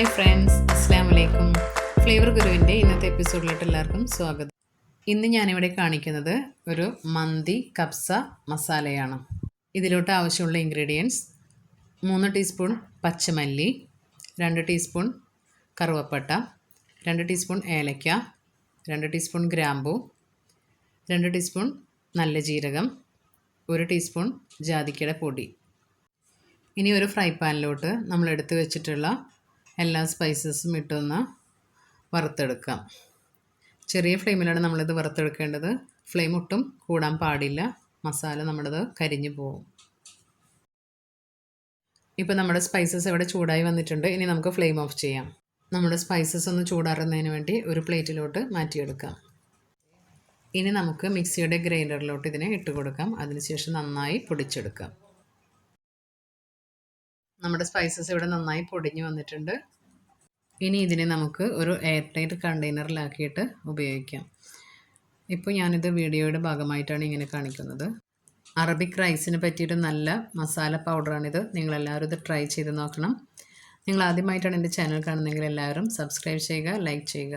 Hi friends അസ്സാം വലൈക്കും flavour ഗുരുവിന്റെ ഇന്നത്തെ എപ്പിസോഡിലോട്ട് എല്ലാവർക്കും സ്വാഗതം. ഇന്ന് ഞാനിവിടെ കാണിക്കുന്നത് ഒരു മന്തി കബ്സ മസാലയാണ്. ഇതിലോട്ട് ആവശ്യമുള്ള ഇൻഗ്രീഡിയൻസ് മൂന്ന് ടീസ്പൂൺ പച്ചമല്ലി രണ്ട് ടീസ്പൂൺ കറുവപ്പട്ട രണ്ട് ടീസ്പൂൺ ഏലയ്ക്ക രണ്ട് ടീസ്പൂൺ ഗ്രാമ്പു രണ്ട് ടീസ്പൂൺ നല്ല ജീരകം ഒരു ടീസ്പൂൺ ജാതിക്കയുടെ പൊടി. ഇനി ഒരു ഫ്രൈ പാനിലോട്ട് നമ്മൾ എടുത്തു വെച്ചിട്ടുള്ള എല്ലാ സ്പൈസസും ഇട്ടൊന്ന് വറുത്തെടുക്കാം. ചെറിയ ഫ്ലെയിമിലാണ് നമ്മളിത് വറുത്തെടുക്കേണ്ടത്. ഫ്ലെയിം ഒട്ടും കൂടാൻ പാടില്ല. മസാല നമ്മുടേത് കരിഞ്ഞു പോകും. ഇപ്പോൾ നമ്മുടെ സ്പൈസസ് ഇവിടെ ചൂടായി വന്നിട്ടുണ്ട്. ഇനി നമുക്ക് ഫ്ലെയിം ഓഫ് ചെയ്യാം. നമ്മുടെ സ്പൈസസ് ഒന്ന് ചൂടാറുന്നതിന് വേണ്ടി ഒരു പ്ലേറ്റിലോട്ട് മാറ്റിയെടുക്കാം. ഇനി നമുക്ക് മിക്സിയുടെ ഗ്രൈൻഡറിലോട്ട് ഇതിനെ ഇട്ട് കൊടുക്കാം അതിനുശേഷം നന്നായി പൊടിച്ചെടുക്കാം. നമ്മുടെ സ്പൈസസ് ഇവിടെ നന്നായി പൊടിഞ്ഞു വന്നിട്ടുണ്ട്. ഇനി ഇതിനെ നമുക്ക് ഒരു എയർ ടൈറ്റ് കണ്ടെയ്നറിലാക്കിയിട്ട് ഉപയോഗിക്കാം. ഇപ്പോൾ ഞാനിത് വീഡിയോയുടെ ഭാഗമായിട്ടാണ് ഇങ്ങനെ കാണിക്കുന്നത്. അറബിക് റൈസിന് പറ്റിയിട്ട് നല്ല മസാല പൗഡറാണിത് നിങ്ങളെല്ലാവരും ഇത് ട്രൈ ചെയ്ത് നോക്കണം. നിങ്ങൾ ആദ്യമായിട്ടാണ് എന്റെ ചാനൽ കാണുന്നതെങ്കിൽ എല്ലാവരും സബ്സ്ക്രൈബ് ചെയ്യുക ലൈക്ക് ചെയ്യുക.